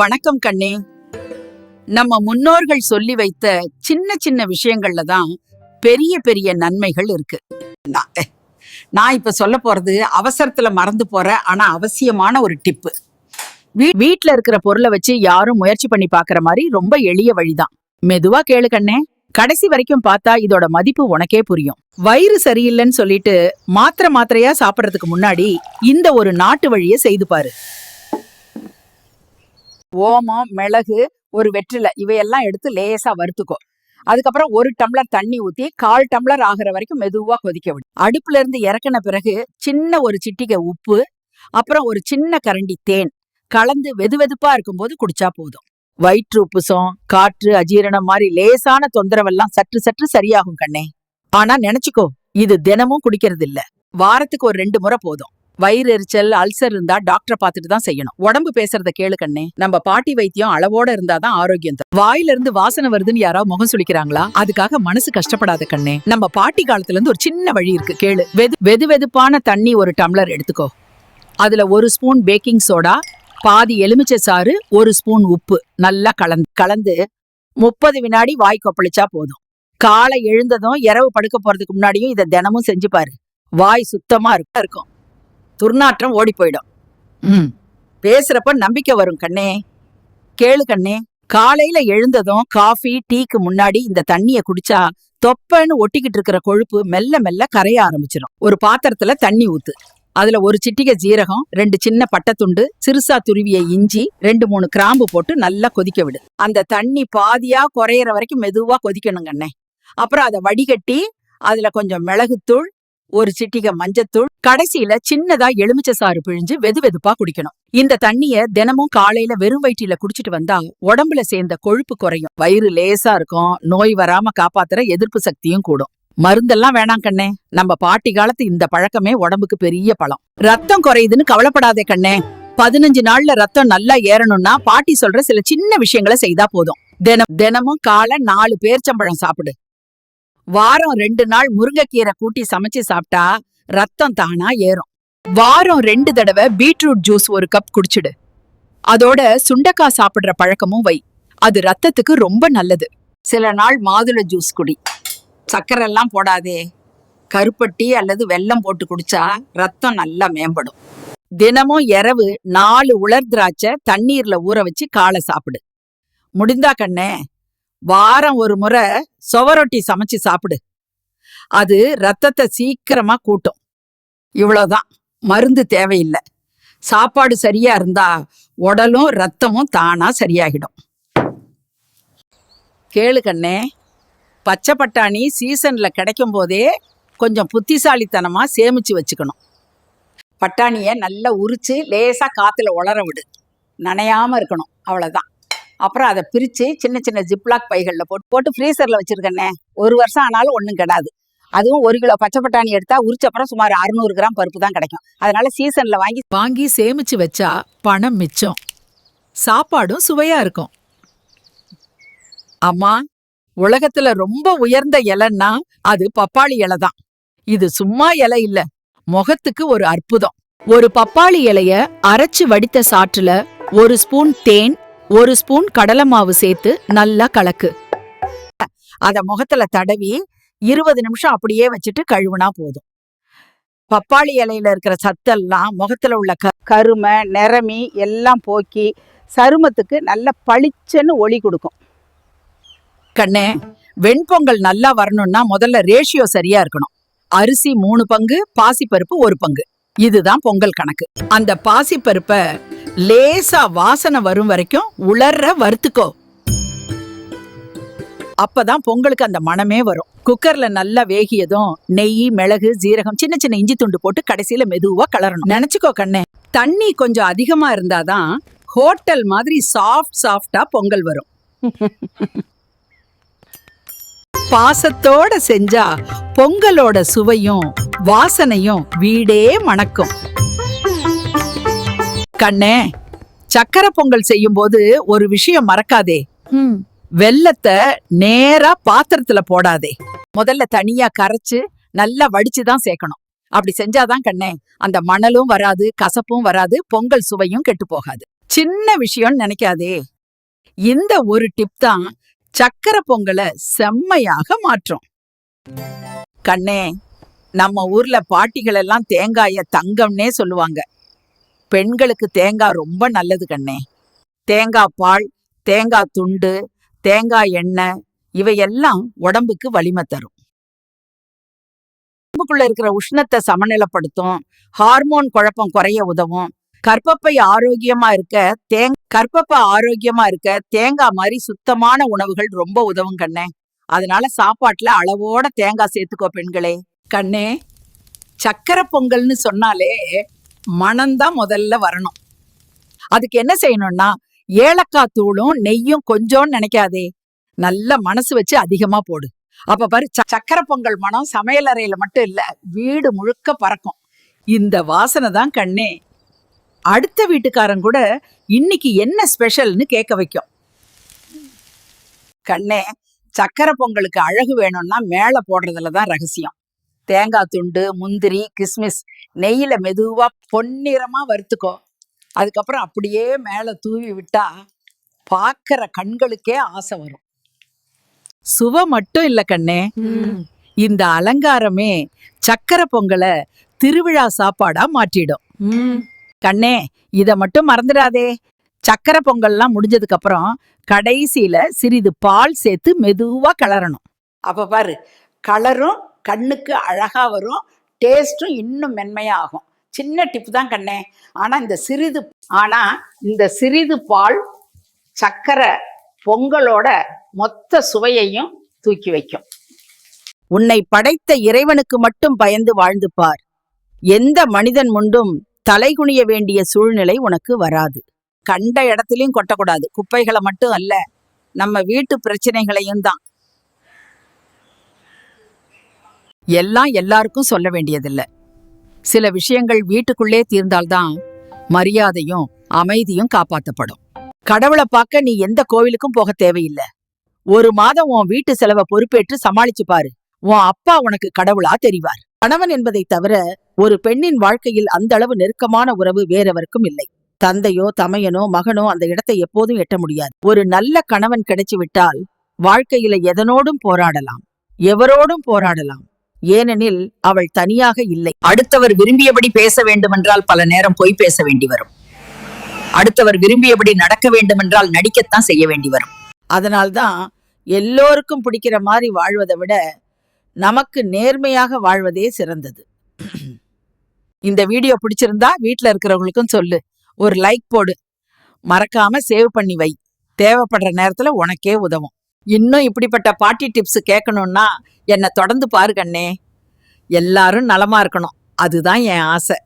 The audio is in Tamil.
வணக்கம் கண்ணே. நம்ம முன்னோர்கள் சொல்லி வைத்த சின்ன சின்ன விஷயங்கள்ல தான் பெரிய பெரிய நன்மைகள் இருக்கு. நான் இப்ப சொல்ல போறது அவசரத்துல மறந்து போற ஆனா அவசியமான ஒரு டிப்பு. வீட்ல இருக்கிற பொருளை வச்சு யாரும் முயற்சி பண்ணி பாக்குற மாதிரி ரொம்ப எளிய வழிதான். மெதுவா கேளு கண்ணே. கடைசி வரைக்கும் பார்த்தா இதோட மதிப்பு உனக்கே புரியும். வயிறு சரியில்லைன்னு சொல்லிட்டு மாத்திரை மாத்திரையா சாப்பிட்றதுக்கு முன்னாடி இந்த ஒரு நாட்டு வழியை செய்து பாரு. ஓமம் மிளகு ஒரு வெற்றிலை இவையெல்லாம் எடுத்து லேசா வறுத்துக்கோ. அதுக்கப்புறம் ஒரு டம்ளர் தண்ணி ஊத்தி கால் டம்ளர் ஆகுற வரைக்கும் மெதுவா கொதிக்க விடும் அடுப்புல இருந்து இறக்குன பிறகு சின்ன ஒரு சிட்டிகை உப்பு அப்புறம் ஒரு சின்ன கரண்டி தேன் கலந்து வெது வெதுப்பா இருக்கும்போது குடிச்சா போதும். வயிற்று உப்புசம் காற்று அஜீரணம் மாதிரி லேசான தொந்தரவெல்லாம் சற்று சற்று சரியாகும் கண்ணே. ஆனா நினைச்சுக்கோ இது தினமும் குடிக்கிறது இல்ல வாரத்துக்கு ஒரு ரெண்டு முறை போதும். வயிறு எரிச்சல் அல்சர் இருந்தா டாக்டரை பார்த்துட்டு தான் செய்யணும். உடம்பு பேசுறத கேளு கண்ணே. நம்ம பாட்டி வைத்தியம் அளவோட இருந்தாதான் ஆரோக்கியம் தரும். வாயில இருந்து வாசனை வருதுன்னு யாராவது முகம் சுளிக்கிறாங்களா? அதுக்காக மனசு கஷ்டப்படாத கண்ணே. நம்ம பாட்டி காலத்துல இருந்து ஒரு சின்ன வழி இருக்கு. கேளு. வெது வெது வெதுப்பான தண்ணி ஒரு டம்ளர் எடுத்துக்கோ. அதுல ஒரு ஸ்பூன் பேக்கிங் சோடா பாதி எலுமிச்சை சாறு ஒரு ஸ்பூன் உப்பு. நல்லா கலந்து கலந்து முப்பது வினாடி வாய் கொப்பளிச்சா போதும். காலை எழுந்ததும் இரவு படுக்க போறதுக்கு முன்னாடியும் இதை தினமும் செஞ்சு பாரு. வாய் சுத்தமா இருக்க இருக்கும். துர்நாற்றம் ஓடி போயிடும் பேசுறப்ப நம்பிக்கை வரும் கண்ணே. கேளு கண்ணே. காலையில எழுந்ததும் காஃபி டீக்கு முன்னாடி இந்த தண்ணிய குடிச்சா தொப்பன்னு ஒட்டிக்கிட்டு இருக்கிற கொழுப்பு மெல்ல மெல்ல கரைய ஆரம்பிச்சிடும் ஒரு பாத்திரத்துல தண்ணி ஊத்து. அதுல ஒரு சிட்டிகை ஜீரகம் ரெண்டு சின்ன பட்டத்துண்டு சிறுசா துருவிய இஞ்சி ரெண்டு மூணு கிராம்பு போட்டு நல்லா கொதிக்க விடு. அந்த தண்ணி பாதியா குறையற வரைக்கும் மெதுவா கொதிக்கணும் கண்ணே. அப்புறம் அதை வடிகட்டி அதுல கொஞ்சம் மிளகுத்தூள் ஒரு சிட்டிக மஞ்சத்தூள் கடைசியில சின்னதா எலுமிச்சை சாறு பிழிஞ்சு வெது வெதுப்பா குடிக்கணும். இந்த தண்ணிய தினமும் காலையில வெறும் வயிற்றில குடிச்சிட்டு வந்தா உடம்புல சேர்ந்த கொழுப்பு குறையும். வயிறு லேசா இருக்கும். நோய் வராம காப்பாத்துற எதிர்ப்பு சக்தியும் கூடும். மருந்தெல்லாம் வேணாம் கண்ணே. நம்ம பாட்டி காலத்து இந்த பழக்கமே உடம்புக்கு பெரிய பழம். ரத்தம் குறையுதுன்னு கவலைப்படாதே கண்ணே. பதினஞ்சு நாள்ல ரத்தம் நல்லா ஏறணும்னா பாட்டி சொல்ற சில சின்ன விஷயங்களை செய்தா போதும். தினம் தினமும் காலை நாலு பேர்ச்சம்பழம் சாப்பிடு. வாரம் ரெண்டு நாள் முருங்கைக்கீரை கூட்டி சமைச்சு சாப்பிட்டா ரத்தம் தானா ஏறும். வாரம் ரெண்டு தடவை பீட்ரூட் ஜூஸ் ஒரு கப் குடிச்சிடு. அதோட சுண்டக்காய் சாப்பிடுற பழக்கமும் வை. அது ரத்தத்துக்கு ரொம்ப நல்லது. சில நாள் மாதுளை ஜூஸ் குடி. சக்கரை எல்லாம் போடாதே. கருப்பட்டி அல்லது வெல்லம் போட்டு குடிச்சா ரத்தம் நல்லா மேம்படும். தினமும் இரவு நாலு உலர் திராட்சை தண்ணீர்ல ஊற வச்சு காலை சாப்பிடு. முடிந்தா கண்ணே வாரம் ஒரு முறை சுவரொட்டி சமைச்சு சாப்பிடு. அது ரத்தத்தை சீக்கிரமா கூட்டும். இவ்வளோதான் மருந்து தேவையில்லை. சாப்பாடு சரியா இருந்தா உடலும் ரத்தமும் தானா சரியாகிடும். கேளு கண்ணே. பச்சை பட்டாணி சீசன்ல கிடைக்கும் போதே கொஞ்சம் புத்திசாலித்தனமா சேமிச்சு வச்சுக்கணும். பட்டாணியை நல்லா உரிச்சு லேசா காத்துல உலர விடு. நனையாம இருக்கணும். அவ்வளோதான் அப்புறம் அதை பிரிச்சு சின்ன சின்ன ஜிப்லாக் பைகள்ல போட்டு போட்டு ஃப்ரீசர்ல வச்சிருக்கேனே. ஒரு வருஷம் ஆனாலும் ஒன்றும் கிடாது. அதுவும் ஒரு கிலோ பச்சை பட்டாணி எடுத்தா உரிச்ச அப்புறம் சுமார் அறுநூறு கிராம் பருப்பு தான் கிடைக்கும். அதனால சீசன்ல வாங்கி வாங்கி சேமிச்சு வச்சா பணம் மிச்சம். சாப்பாடும் சுவையா இருக்கும். அம்மா உலகத்துல ரொம்ப உயர்ந்த இலைன்னா அது பப்பாளி இலை தான். இது சும்மா இலை இல்ல. முகத்துக்கு ஒரு அற்புதம். ஒரு பப்பாளி இலைய அரைச்சு வடித்த சாற்றுல ஒரு ஸ்பூன் தேன் ஒரு ஸ்பூன் கடலை மாவு சேர்த்து நல்லா கலக்கு. அத முகத்துல தடவி இருபது நிமிஷம் அப்படியே வச்சுட்டு கழுவுனா போதும். பப்பாளி இலையில இருக்கிற சத்தெல்லாம் முகத்துல உள்ள க கருமை நிறமி எல்லாம் போக்கி சருமத்துக்கு நல்ல பளிச்சுன்னு ஒளி கொடுக்கும். கண்ணே வெண்பொங்கல் நல்லா வரணும்னா முதல்ல ரேஷியோ சரியா இருக்கணும். அரிசி மூணு பங்கு பாசிப்பருப்பு ஒரு பங்கு. இதுதான் பொங்கல் கணக்கு. அந்த பாசிப்பருப்பை லேசா வாசனை வரும் வரைக்கும் உலர்ற வறுத்துக்கோ. அப்பதான் பொங்கலுக்கு அந்த மணமே வரும். குக்கர்ல நல்லா வேகியதும் நெய் மிளகு ஜீரகம் சின்ன சின்ன இஞ்சி துண்டு போட்டு கடைசியில மெதுவா கலரணும். நினைச்சுக்கோ கண்ணே தண்ணி கொஞ்சம் அதிகமா இருந்தாதான் ஹோட்டல் மாதிரி சாஃப்ட் சாஃப்டா பொங்கல் வரும். பாசத்தோட செஞ்சா பொங்கலோட சுவையும் வாசனையும் வீடே மணக்கும். கண்ணே சக்கரை பொங்கல் செய்யும்போது ஒரு விஷயம் மறக்காதே. வெல்லத்தை நேரா பாத்திரத்துல போடாதே. முதல்ல தனியா கரைச்சு நல்லா வடிச்சு தான் சேர்க்கணும். அப்படி செஞ்சாதான் கண்ணே அந்த மணலும் வராது கசப்பும் வராது பொங்கல் சுவையும் கெட்டு போகாது. சின்ன விஷயம்னு நினைக்காதே. இந்த ஒரு டிப் தான் சக்கரை பொங்கலை செம்மையாக மாற்றும். கண்ணே நம்ம ஊர்ல பாட்டிகள் எல்லாம் தேங்காய தங்கம்னே சொல்லுவாங்க. பெண்களுக்கு தேங்காய் ரொம்ப நல்லது கண்ணே. தேங்காய் பால் தேங்காய் துண்டு தேங்காய் எண்ணெய் இவையெல்லாம் உடம்புக்கு வலிமை தரும். உடம்புக்குள்ள இருக்கிற உஷ்ணத்தை சமநிலைப்படுத்தும் ஹார்மோன் குழப்பம் குறைய உதவும் கற்பப்பை ஆரோக்கியமா இருக்க தேங் கற்பப்பை ஆரோக்கியமா இருக்க தேங்காய் மாதிரி சுத்தமான உணவுகள் ரொம்ப உதவும் கண்ணே. அதனால சாப்பாட்டுல அளவோட தேங்காய் சேர்த்துக்கோ பெண்களே. கண்ணே சக்கரை பொங்கல்னு சொன்னாலே மனம்தான் முதல்ல வரணும். அதுக்கு என்ன செய்யணும்னா ஏலக்காய் தூளும் நெய்யும் கொஞ்சோன்னு நினைக்காதே. நல்ல மனசு வச்சு அதிகமா போடு. அப்ப பாரு ச- சக்கரை பொங்கல் மனம் சமையலறையில மட்டும் இல்ல வீடு முழுக்க பறக்கும். இந்த வாசனை தான் கண்ணே. அடுத்த வீட்டுக்காரன் கூட இன்னைக்கு என்ன ஸ்பெஷல்னு கேட்க வைக்கும். கண்ணே சக்கரை பொங்கலுக்கு அழகு வேணும்னா மேலே போடுறதுல தான் ரகசியம். தேங்காய் துண்டு முந்திரி கிஸ்மிஸ் நெய்யில மெதுவா பொன்னிறமா வறுத்துக்கோ. அதுக்கப்புறம் அப்படியே மேலே தூவி விட்டா பார்க்கிற கண்களுக்கே ஆசை வரும். சுவை மட்டும் இல்ல கண்ணே. இந்த அலங்காரமே சக்கரை பொங்கலை திருவிழா சாப்பாடா மாற்றிடும். கண்ணே இத மட்டும் மறந்துடாதே. சக்கரை பொங்கல்லாம் முடிஞ்சதுக்கு அப்புறம் கடைசியில சிறிது பால் சேர்த்து மெதுவா கிளறணும். அப்ப பாரு கலரும் கண்ணுக்கு அழகா வரும் டேஸ்டும் இன்னும் மென்மையா ஆகும் சின்ன டிப் தான் கண்ணே. ஆனா இந்த சிறிது ஆனா இந்த சிறிது பால் சக்கரை பொங்கலோட மொத்த சுவையையும் தூக்கி வைக்கும். உன்னை படைத்த இறைவனுக்கு மட்டும் பயந்து வாழ்ந்து பார். எந்த மனிதன் முண்டும் தலைகுனிய வேண்டிய சூழ்நிலை உனக்கு வராது. கண்ட இடத்துலையும் கொட்டக்கூடாது. குப்பைகளை மட்டும் அல்ல நம்ம வீட்டு பிரச்சனைகளையும் தான். எல்லாம் எல்லாருக்கும் சொல்ல வேண்டியதில்லை. சில விஷயங்கள் வீட்டுக்குள்ளே தீர்ந்தால்தான் மரியாதையும் அமைதியும் காப்பாத்தப்படும். கடவுளை பார்க்க நீ எந்த கோவிலுக்கும் போக தேவையில்லை. ஒரு மாதம் உன் வீட்டு செலவை பொறுப்பேற்று சமாளிச்சு பாரு. உன் அப்பா உனக்கு கடவுளா தெரிவார். கணவன் என்பதை தவிர ஒரு பெண்ணின் வாழ்க்கையில் அந்த அளவு நெருக்கமான உறவு வேறெவருக்கும் இல்லை. தந்தையோ தமையனோ மகனோ அந்த இடத்தை எப்போதும் எட்ட முடியாது. ஒரு நல்ல கணவன் கிடைச்சு விட்டால் வாழ்க்கையில எதனோடும் போராடலாம். எவரோடும் போராடலாம். ஏனெனில் அவள் தனியாக இல்லை. அடுத்தவர் விரும்பியபடி பேச வேண்டுமென்றால் பல நேரம் பொய் பேச வேண்டி வரும். அடுத்தவர் விரும்பியபடி நடக்க வேண்டுமென்றால் நடிக்கத்தான் செய்ய வேண்டி வரும். அதனால்தான் எல்லோருக்கும் பிடிக்கிற மாதிரி வாழ்வதை விட நமக்கு நேர்மையாக வாழ்வதே சிறந்தது. இந்த வீடியோ பிடிச்சிருந்தா வீட்டில் இருக்கிறவங்களுக்கும் சொல்லு. ஒரு லைக் போடு. மறக்காம சேவ் பண்ணி வை. தேவைப்படுற நேரத்தில் உனக்கே உதவும். இன்னும் இப்படிப்பட்ட பாட்டி டிப்ஸ் கேட்கணுன்னா என்னை தொடர்ந்து பாருங்கண்ணே எல்லாரும் நலமா இருக்கணும். அதுதான் என் ஆசை.